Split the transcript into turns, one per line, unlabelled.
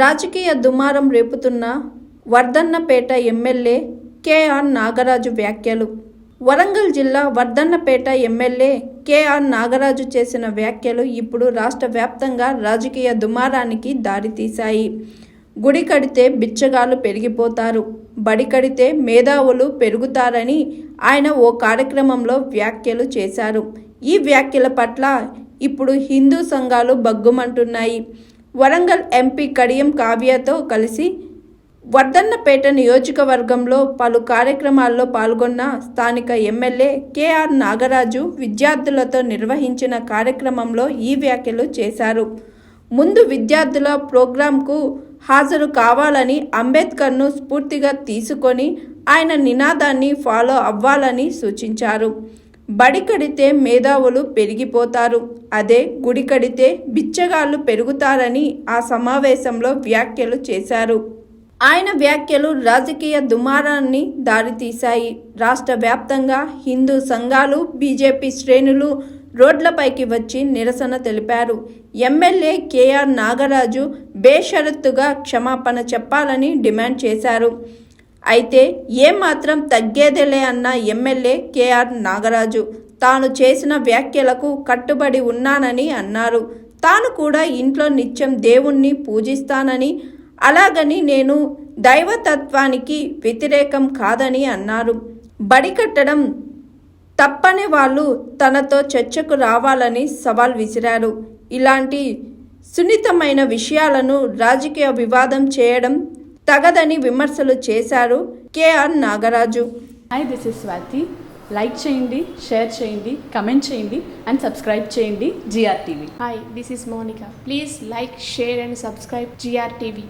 రాజకీయ దుమారం రేపుతున్న వర్ధన్నపేట ఎమ్మెల్యే కేఆర్ నాగరాజు వ్యాఖ్యలు. వరంగల్ జిల్లా వర్ధన్నపేట ఎమ్మెల్యే కేఆర్ నాగరాజు చేసిన వ్యాఖ్యలు ఇప్పుడు రాష్ట్ర వ్యాప్తంగా రాజకీయ దుమారానికి దారితీశాయి గుడి కడితే బిచ్చగాళ్ళు పెరిగిపోతారు. బడి కడితే మేధావులు పెరుగుతారని ఆయన ఓ కార్యక్రమంలో వ్యాఖ్యలు చేశారు. ఈ వ్యాఖ్యల పట్ల ఇప్పుడు హిందూ సంఘాలు బగ్గుమంటున్నాయి వరంగల్ ఎంపీ కడియం కావ్యతో కలిసి వర్ధన్నపేట నియోజకవర్గంలో పలు కార్యక్రమాల్లో పాల్గొన్న స్థానిక ఎమ్మెల్యే కేఆర్ నాగరాజు విద్యార్థులతో నిర్వహించిన కార్యక్రమంలో ఈ వ్యాఖ్యలు చేశారు. ముందు విద్యార్థుల ప్రోగ్రాంకు హాజరు కావాలని అంబేద్కర్ను స్ఫూర్తిగా తీసుకొని ఆయన నినాదాన్ని ఫాలో అవ్వాలని సూచించారు. బడి కడితే మేధావులు పెరిగిపోతారు. అదే గుడి కడితే బిచ్చగాళ్ళు పెరుగుతారని ఆ సమావేశంలో వ్యాఖ్యలు చేశారు. ఆయన వ్యాఖ్యలు రాజకీయ దుమారాన్ని దారితీశాయి. రాష్ట్ర వ్యాప్తంగా హిందూ సంఘాలు బీజేపీ శ్రేణులు రోడ్లపైకి వచ్చి నిరసన తెలిపారు. ఎమ్మెల్యే కేఆర్ నాగరాజు బేషరత్తుగా క్షమాపణ చెప్పాలని డిమాండ్ చేశారు. అయితే ఏమాత్రం తగ్గేదేలే అన్న ఎమ్మెల్యే కేఆర్ నాగరాజు. తాను చేసిన వ్యాఖ్యలకు కట్టుబడి ఉన్నానని అన్నారు. తాను కూడా ఇంట్లో నిత్యం దేవుణ్ణి పూజిస్తానని అలాగని నేను దైవతత్వానికి వ్యతిరేకం కాదని అన్నారు. బడి కట్టడం తప్పని వాళ్ళు తనతో చర్చకు రావాలని సవాల్ విసిరారు. ఇలాంటి సున్నితమైన విషయాలను రాజకీయ వివాదం చేయడం తగదని విమర్శలు చేశారు KR Nagaraju
hi this is Swathi like చేయండి షేర్ చేయండి కమెంట్ చేయండి అండ్ సబ్స్క్రైబ్ చేయండి GR TV
Hi, this is Monica. Please like, share, and subscribe GRTV.